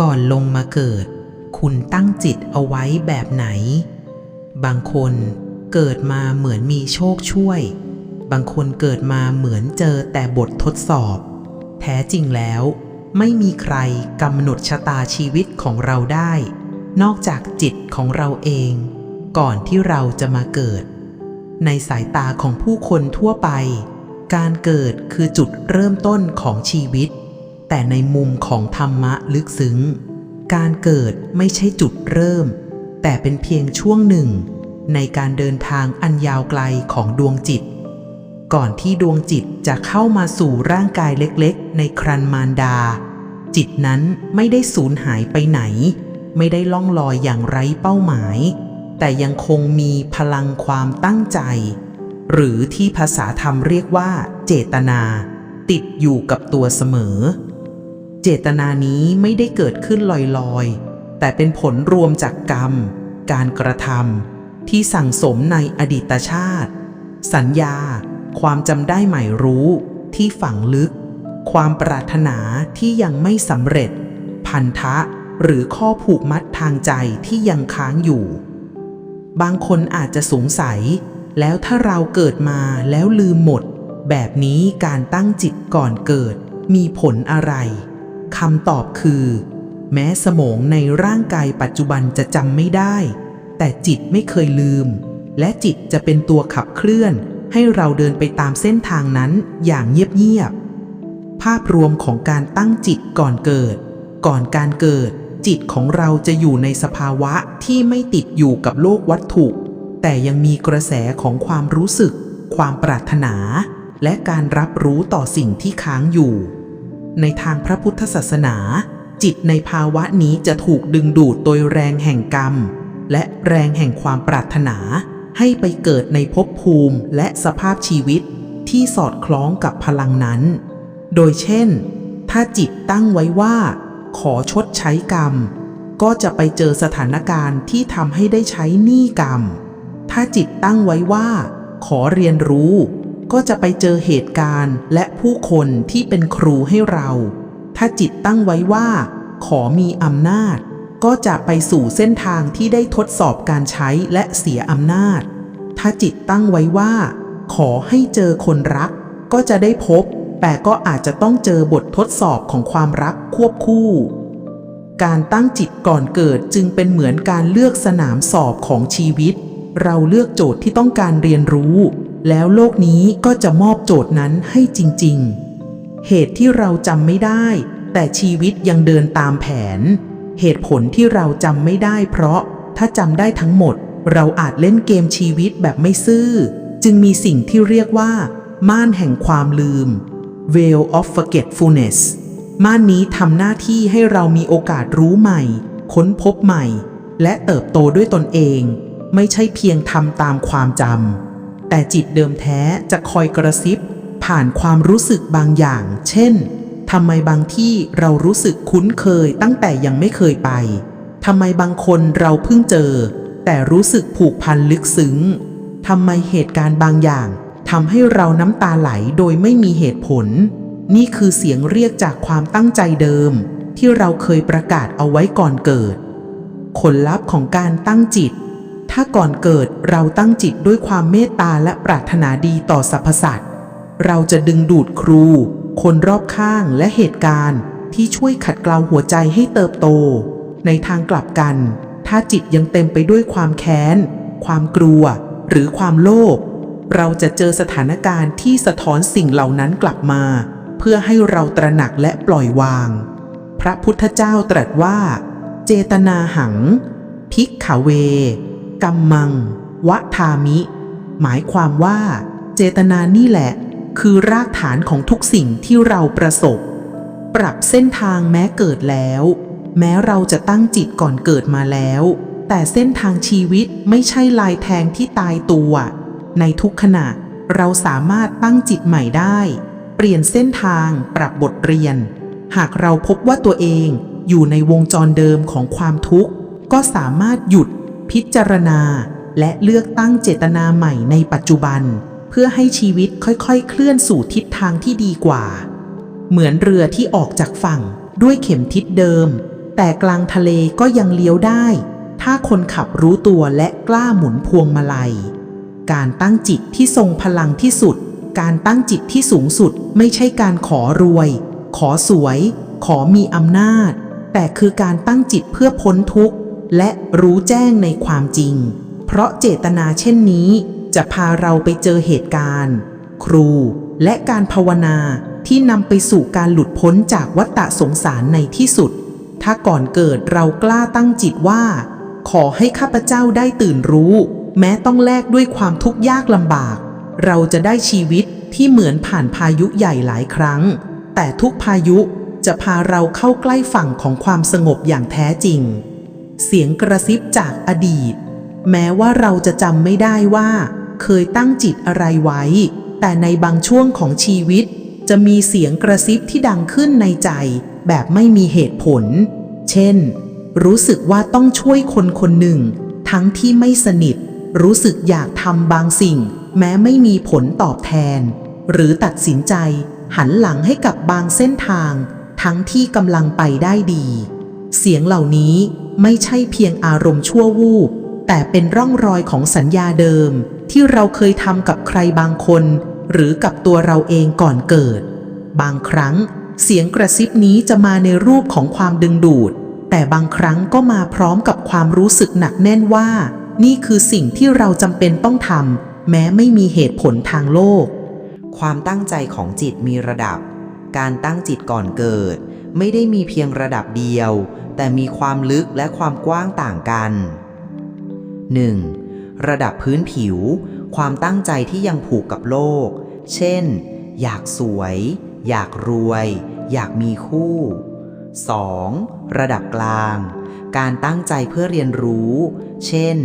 ก่อนลงมาเกิด คุณตั้งจิตเอาไว้แบบไหน บางคนเกิดมาเหมือนมีโชคช่วย บางคนเกิดมาเหมือนเจอแต่บททดสอบ แท้จริงแล้ว ไม่มีใครกำหนดชะตาชีวิตของเราได้ นอกจากจิตของเราเอง ก่อนที่เราจะมาเกิด ในสายตาของผู้คนทั่วไป การเกิดคือจุดเริ่มต้นของชีวิต แต่ในมุมของธรรมะลึกซึ้ง การเกิดไม่ใช่จุดเริ่ม แต่เป็นเพียงช่วงหนึ่ง ในการเดินทางอันยาวไกลของดวงจิต ก่อนที่ดวงจิตจะเข้ามาสู่ร่างกายเล็กๆ ในครันมารดา จิตนั้นไม่ได้สูญหายไปไหน ไม่ได้ล่องลอยอย่างไร้เป้าหมาย แต่ยังคงมีพลังความตั้งใจ หรือที่ภาษาธรรมเรียกว่า เจตนา ติดอยู่กับตัวเสมอ เจตนานี้ไม่ได้เกิดขึ้นลอยๆ แต่เป็นผลรวมจากกรรม การกระทำที่สั่งสมในอดีตชาติ สัญญา ความจำได้ใหม่รู้ที่ฝังลึก ความปรารถนาที่ยังไม่สำเร็จ พันธะหรือข้อผูกมัดทางใจที่ยังค้างอยู่ บางคนอาจจะสงสัย แล้วถ้าเราเกิดมาแล้วลืมหมด แบบนี้การตั้งจิตก่อนเกิดมีผลอะไร คำตอบคือ แม้สมองในร่างกายปัจจุบันจะจำไม่ได้ แต่จิตไม่เคยลืม และจิตจะเป็นตัวขับเคลื่อน ให้เราเดินไปตามเส้นทางนั้นอย่างเงียบๆภาพรวมของการตั้งจิตก่อนเกิด ก่อนการเกิด จิตของเราจะอยู่ในสภาวะที่ไม่ติดอยู่กับโลกวัตถุ แต่ยังมีกระแสของความรู้สึก ความปรารถนา และการรับรู้ต่อสิ่งที่ค้างอยู่ ในทางพระพุทธศาสนา จิตในภาวะนี้จะถูกดึงดูดโดยแรงแห่งกรรม และแรงแห่งความปรารถนา ให้ไปเกิดในภพภูมิและสภาพชีวิตที่สอดคล้องกับพลังนั้น โดยเช่น ถ้าจิตตั้งไว้ว่า ขอชดใช้กรรม ก็จะไปเจอสถานการณ์ที่ทำให้ได้ใช้หนี้กรรม ถ้าจิตตั้งไว้ว่า ขอเรียนรู้ ก็จะไปเจอเหตุการณ์และผู้คนที่เป็นครูให้เรา ถ้าจิตตั้งไว้ว่า ขอมีอำนาจ ก็จะไปสู่เส้นทางที่ได้ทดสอบการใช้และเสียอำนาจ ถ้าจิตตั้งไว้ว่า ขอให้เจอคนรัก ก็จะได้พบ แต่ก็อาจจะต้องเจอบททดสอบของความรักควบคู่ การตั้งจิตก่อนเกิดจึงเป็นเหมือนการเลือกสนามสอบของชีวิต เราเลือกโจทย์ที่ต้องการเรียนรู้ แล้วโลกนี้ก็จะมอบโจทย์นั้นให้จริง ๆ เหตุที่เราจำไม่ได้ แต่ชีวิตยังเดินตามแผน เหตุผลที่เราจำไม่ได้เพราะถ้าจำได้ทั้งหมด เราอาจเล่นเกมชีวิตแบบไม่ซื่อ จึงมีสิ่งที่เรียกว่า ม่านแห่งความลืม Veil of Forgetfulness ม่านนี้ทำหน้าที่ให้เรามีโอกาสรู้ใหม่ ค้นพบใหม่ และเติบโตด้วยตนเอง ไม่ใช่เพียงทำตามความจำ แต่จิตเดิมแท้จะคอยกระซิบ ผ่านความรู้สึกบางอย่าง เช่นทำไมบางที่เรารู้สึกคุ้นเคยตั้งแต่ยังไม่เคยไปทำไมบางคนเราเพิ่งเจอ แต่รู้สึกผูกพันลึกซึ้งทำไมเหตุการณ์บางอย่างทำให้เราน้ำตาไหลโดยไม่มีเหตุผล นี่คือเสียงเรียกจากความตั้งใจเดิม ที่เราเคยประกาศเอาไว้ก่อนเกิดผลลัพธ์ของการตั้งจิต ถ้าก่อนเกิดเราตั้งจิตด้วยความเมตตาและปรารถนาดีต่อสรรพสัตว์ เราจะดึงดูดครู คนรอบข้างและเหตุการณ์ ที่ช่วยขัดเกลาหัวใจให้เติบโต ในทางกลับกัน ถ้าจิตยังเต็มไปด้วยความแค้น ความกลัว หรือความโลภเราจะเจอสถานการณ์ที่สะท้อนสิ่งเหล่านั้นกลับมา เพื่อให้เราตระหนักและปล่อยวาง พระพุทธเจ้าตรัสว่า เจตนาหัง พิกขเว กัมมัง วะทามิ หมายความว่า เจตนานี่แหละ คือรากฐานของทุกสิ่งที่เราประสบ ปรับเส้นทางแม้เกิดแล้ว แม้เราจะตั้งจิตก่อนเกิดมาแล้ว แต่เส้นทางชีวิตไม่ใช่ลายแทงที่ตายตัว ในทุกขณะเราสามารถตั้งจิตใหม่ได้ เปลี่ยนเส้นทางปรับบทเรียน หากเราพบว่าตัวเองอยู่ในวงจรเดิมของความทุกข์ ก็สามารถหยุด พิจารณา และเลือกตั้งเจตนาใหม่ในปัจจุบัน เพื่อให้ชีวิตค่อยๆ เคลื่อนสู่ทิศทางที่ดีกว่า เหมือนเรือที่ออกจากฝั่งด้วยเข็มทิศเดิม แต่กลางทะเลก็ยังเลี้ยวได้ ถ้าคนขับรู้ตัวและกล้าหมุนพวงมาลัย การตั้งจิตที่ทรงพลังที่สุด การตั้งจิตที่สูงสุดไม่ใช่การขอรวย ขอสวย ขอมีอำนาจ แต่คือการตั้งจิตเพื่อพ้นทุกข์ และรู้แจ้งในความจริง เพราะเจตนาเช่นนี้ จะพาเราไปเจอเหตุการณ์ ครูและการภาวนาที่นำไปสู่การหลุดพ้นจากวัฏฏะสงสารในที่สุด ถ้าก่อนเกิดเรากล้าตั้งจิตว่า ขอให้ข้าพเจ้าได้ตื่นรู้ แม้ต้องแลกด้วยความทุกข์ยากลำบาก เราจะได้ชีวิตที่เหมือนผ่านพายุใหญ่หลายครั้ง แต่ทุกพายุจะพาเราเข้าใกล้ฝั่งของความสงบอย่างแท้จริง เสียงกระซิบจากอดีต แม้ว่าเราจะจำไม่ได้ว่า เคยตั้งจิตอะไรไว้ แต่ในบางช่วงของชีวิต จะมีเสียงกระซิบที่ดังขึ้นในใจ แบบไม่มีเหตุผล เช่น รู้สึกว่าต้องช่วยคนคนหนึ่ง ทั้งที่ไม่สนิท รู้สึกอยากทำบางสิ่ง แม้ไม่มีผลตอบแทน หรือตัดสินใจ หันหลังให้กับบางเส้นทาง ทั้งที่กำลังไปได้ดี เสียงเหล่านี้ไม่ใช่เพียงอารมณ์ชั่ววูบแต่เป็นร่องรอยของสัญญาเดิม ที่เราเคยทำกับใครบางคน หรือกับตัวเราเองก่อนเกิด บางครั้ง เสียงกระซิบนี้จะมาในรูปของความดึงดูด แต่บางครั้งก็มาพร้อมกับความรู้สึกหนักแน่นว่า นี่คือสิ่งที่เราจำเป็นต้องทำแม้ไม่มีเหตุผลทางโลก ความตั้งใจของจิตมีระดับ การตั้งจิตก่อนเกิด ไม่ได้มีเพียงระดับเดียว แต่มีความลึกและความกว้างต่างกัน 1. ระดับพื้นผิว ความตั้งใจที่ยังผูกกับโลก เช่น อยากสวย อยากรวย อยากมีคู่ 2. ระดับกลาง การตั้งใจเพื่อเรียนรู้ เช่น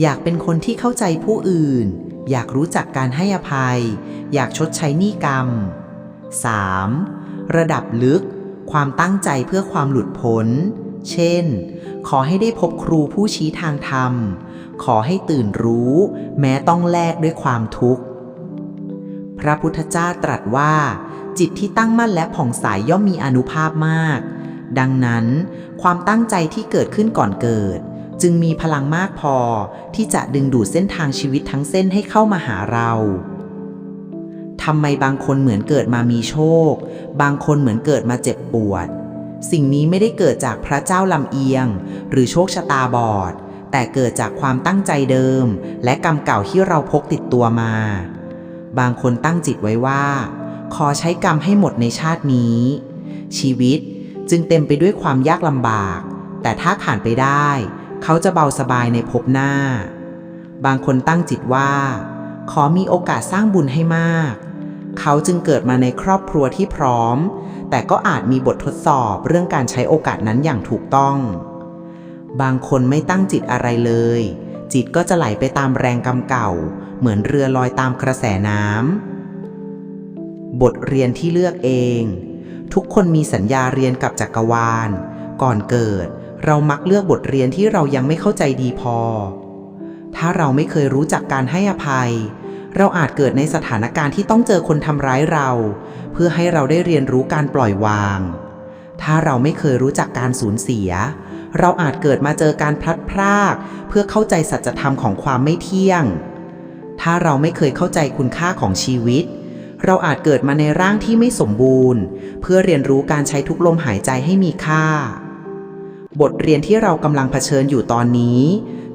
อยากเป็นคนที่เข้าใจผู้อื่น อยากรู้จักการให้อภัย อยากชดใช้หนี้กรรม 3. ระดับลึก ความตั้งใจเพื่อความหลุดพ้น เช่น ขอให้ได้พบครูผู้ชี้ทางธรรม ขอให้ตื่นรู้ แม้ต้องแลกด้วยความทุกข์ พระพุทธเจ้าตรัสว่า จิตที่ตั้งมั่นและผ่องใสยย่อมมีอนุภาพมาก ดังนั้น ความตั้งใจที่เกิดขึ้นก่อนเกิด จึงมีพลังมากพอที่จะดึงดูดเส้นทางชีวิตทั้งเส้นให้เข้ามาหาเราทำไมบางคนเหมือนเกิดมามีโชค บางคนเหมือนเกิดมาเจ็บปวด สิ่งนี้ไม่ได้เกิดจากพระเจ้าลำเอียง หรือโชคชะตาบอด แต่เกิดจากความตั้งใจเดิม และกรรมเก่าที่เราพกติดตัวมา บางคนตั้งจิตไว้ว่า ขอใช้กรรมให้หมดในชาตินี้ ชีวิตจึงเต็มไปด้วยความยากลำบาก แต่ถ้าผ่านไปได้ เขาจะเบาสบายในภพหน้า บางคนตั้งจิตว่า ขอมีโอกาสสร้างบุญให้มาก เขาจึงเกิดมาในครอบครัวที่พร้อม แต่ก็อาจมีบททดสอบเรื่องการใช้โอกาสนั้นอย่างถูกต้อง บางคนไม่ตั้งจิตอะไรเลย จิตก็จะไหลไปตามแรงกรรมเก่า เหมือนเรือลอยตามกระแสน้ำ บทเรียนที่เลือกเอง ทุกคนมีสัญญาเรียนกับจักรวาล ก่อนเกิด เรามักเลือกบทเรียนที่เรายังไม่เข้าใจดีพอ ถ้าเราไม่เคยรู้จักการให้อภัย เราอาจเกิดในสถานการณ์ที่ต้องเจอคนทำร้ายเรา เพื่อให้เราได้เรียนรู้การปล่อยวาง ถ้าเราไม่เคยรู้จักการสูญเสีย เราอาจเกิดมาเจอการพลัดพราก เพื่อเข้าใจสัจธรรมของความไม่เที่ยง ถ้าเราไม่เคยเข้าใจคุณค่าของชีวิต เราอาจเกิดมาในร่างที่ไม่สมบูรณ์ เพื่อเรียนรู้การใช้ทุกลมหายใจให้มีค่า บทเรียนที่เรากำลังเผชิญอยู่ตอนนี้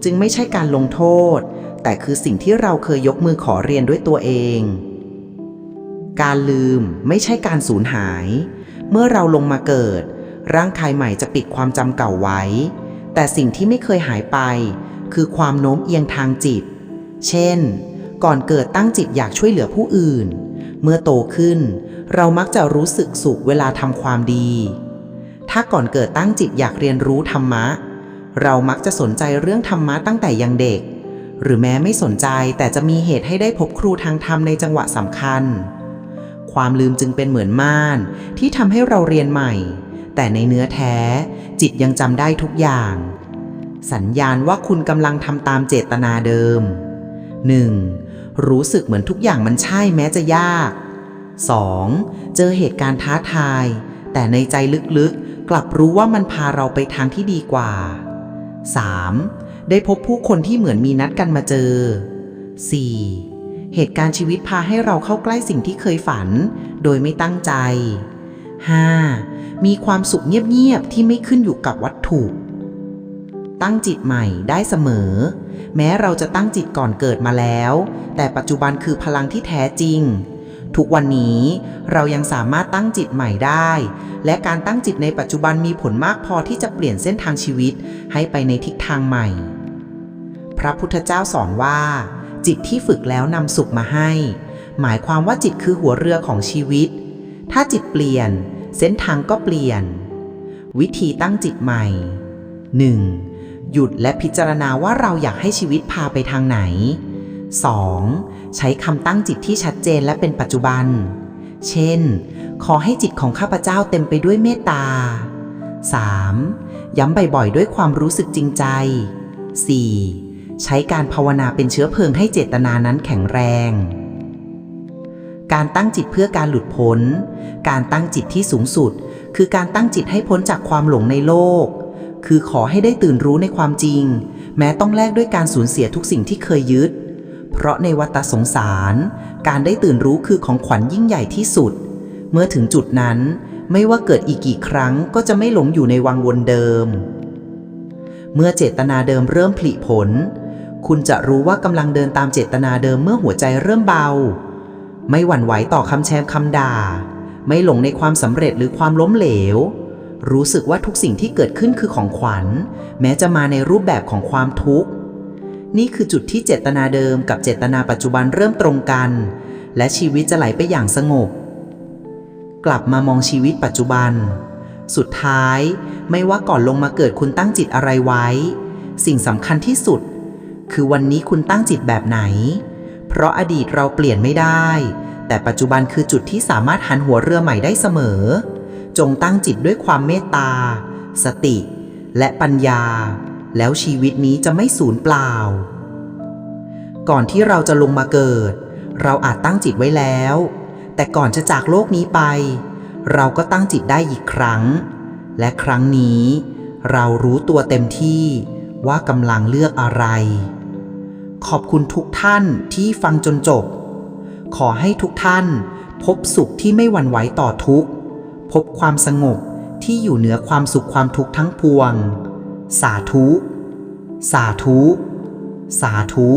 จึงไม่ใช่การลงโทษ แต่คือสิ่งที่เราเคยยกมือขอเรียนด้วยตัวเอง การลืมไม่ใช่การสูญหาย เมื่อเราลงมาเกิด ร่างกายใหม่จะปิดความจำเก่าไว้ แต่สิ่งที่ไม่เคยหายไป คือความโน้มเอียงทางจิต เช่น ก่อนเกิดตั้งจิตอยากช่วยเหลือผู้อื่น เมื่อโตขึ้น เรามักจะรู้สึกสุขเวลาทำความดี ถ้าก่อนเกิดตั้งจิตอยากเรียนรู้ธรรมะ เรามักจะสนใจเรื่องธรรมะตั้งแต่ยังเด็ก หรือแม้ไม่สนใจแต่จะมีเหตุให้ได้พบครูทางธรรมในจังหวะสำคัญ ความลืมจึงเป็นเหมือนม่านที่ทำให้เราเรียนใหม่ แต่ในเนื้อแท้ จิตยังจำได้ทุกอย่าง สัญญาณว่าคุณกำลังทำตามเจตนาเดิม 1. รู้สึกเหมือนทุกอย่างมันใช่แม้จะยาก 2. เจอเหตุการณ์ท้าทาย แต่ในใจลึกๆ กลับรู้ว่ามันพาเราไปทางที่ดีกว่า 3. ได้พบผู้คนที่เหมือนมีนัดกันมาเจอ 4. เหตุการณ์ชีวิตพาให้เราเข้าใกล้สิ่งที่เคยฝัน โดยไม่ตั้งใจ 5. มีความสุขเงียบ ๆ ที่ไม่ขึ้นอยู่กับวัตถุ ตั้งจิตใหม่ได้เสมอ แม้เราจะตั้งจิตก่อนเกิดมาแล้ว แต่ปัจจุบันคือพลังที่แท้จริง ทุกวันนี้เรายังสามารถตั้งจิตใหม่ได้ และการตั้งจิตในปัจจุบันมีผลมากพอที่จะเปลี่ยนเส้นทางชีวิตให้ไปในทิศทางใหม่ ระพุทธเจ้าสอนว่า จิตที่ฝึกแล้วนำสุขมาให้ หมายความว่าจิตคือหัวเรือของชีวิต ถ้าจิตเปลี่ยน เส้นทางก็เปลี่ยน วิธีตั้งจิตใหม่ 1. หยุดและพิจารณาว่าเราอยากให้ชีวิตพาไปทางไหน 2. ใช้คำตั้งจิตที่ชัดเจนและเป็นปัจจุบัน เช่น ขอให้จิตของข้าพเจ้าเต็มไปด้วยเมตตา 3. ย้ำบ่อยๆด้วยความรู้สึกจริงใจ 4. ใช้การภาวนาเป็นเชื้อเพลิงให้เจตนานั้นแข็งแรง การตั้งจิตเพื่อการหลุดพ้น การตั้งจิตที่สูงสุด คือการตั้งจิตให้พ้นจากความหลงในโลก คือขอให้ได้ตื่นรู้ในความจริง แม้ต้องแลกด้วยการสูญเสียทุกสิ่งที่เคยยึด เพราะในวัฏสงสาร การได้ตื่นรู้คือของขวัญยิ่งใหญ่ที่สุด เมื่อถึงจุดนั้น ไม่ว่าเกิดอีกกี่ครั้งก็จะไม่หลงอยู่ในวังวนเดิม เมื่อเจตนาเดิมเริ่มผลิผล คุณจะรู้ว่ากำลังเดินตามเจตนาเดิมเมื่อหัวใจเริ่มเบา ไม่หวั่นไหวต่อคำแชมคำด่า ไม่หลงในความสำเร็จหรือความล้มเหลว รู้สึกว่าทุกสิ่งที่เกิดขึ้นคือของขวัญ แม้จะมาในรูปแบบของความทุกข์ นี่คือจุดที่เจตนาเดิมกับเจตนาปัจจุบันเริ่มตรงกัน และชีวิตจะไหลไปอย่างสงบ กลับมามองชีวิตปัจจุบัน สุดท้าย ไม่ว่าก่อนลงมาเกิดคุณตั้งจิตอะไรไว้ สิ่งสำคัญที่สุด คือวันนี้คุณตั้งจิตแบบไหน เพราะอดีตเราเปลี่ยนไม่ได้ แต่ปัจจุบันคือจุดที่สามารถหันหัวเรือใหม่ได้เสมอ จงตั้งจิตด้วยความเมตตา สติ และปัญญา แล้วชีวิตนี้จะไม่สูญเปล่า ก่อนที่เราจะลงมาเกิด เราอาจตั้งจิตไว้แล้ว แต่ก่อนจะจากโลกนี้ไป เราก็ตั้งจิตได้อีกครั้ง และครั้งนี้ เรารู้ตัวเต็มที่ ว่ากำลังเลือกอะไร ขอบคุณทุกท่านที่ฟังจนจบ ขอให้ทุกท่านพบสุขที่ไม่หวั่นไหวต่อทุกข์ พบความสงบที่อยู่เหนือความสุขความทุกข์ทั้งปวง สาธุ สาธุ สาธุ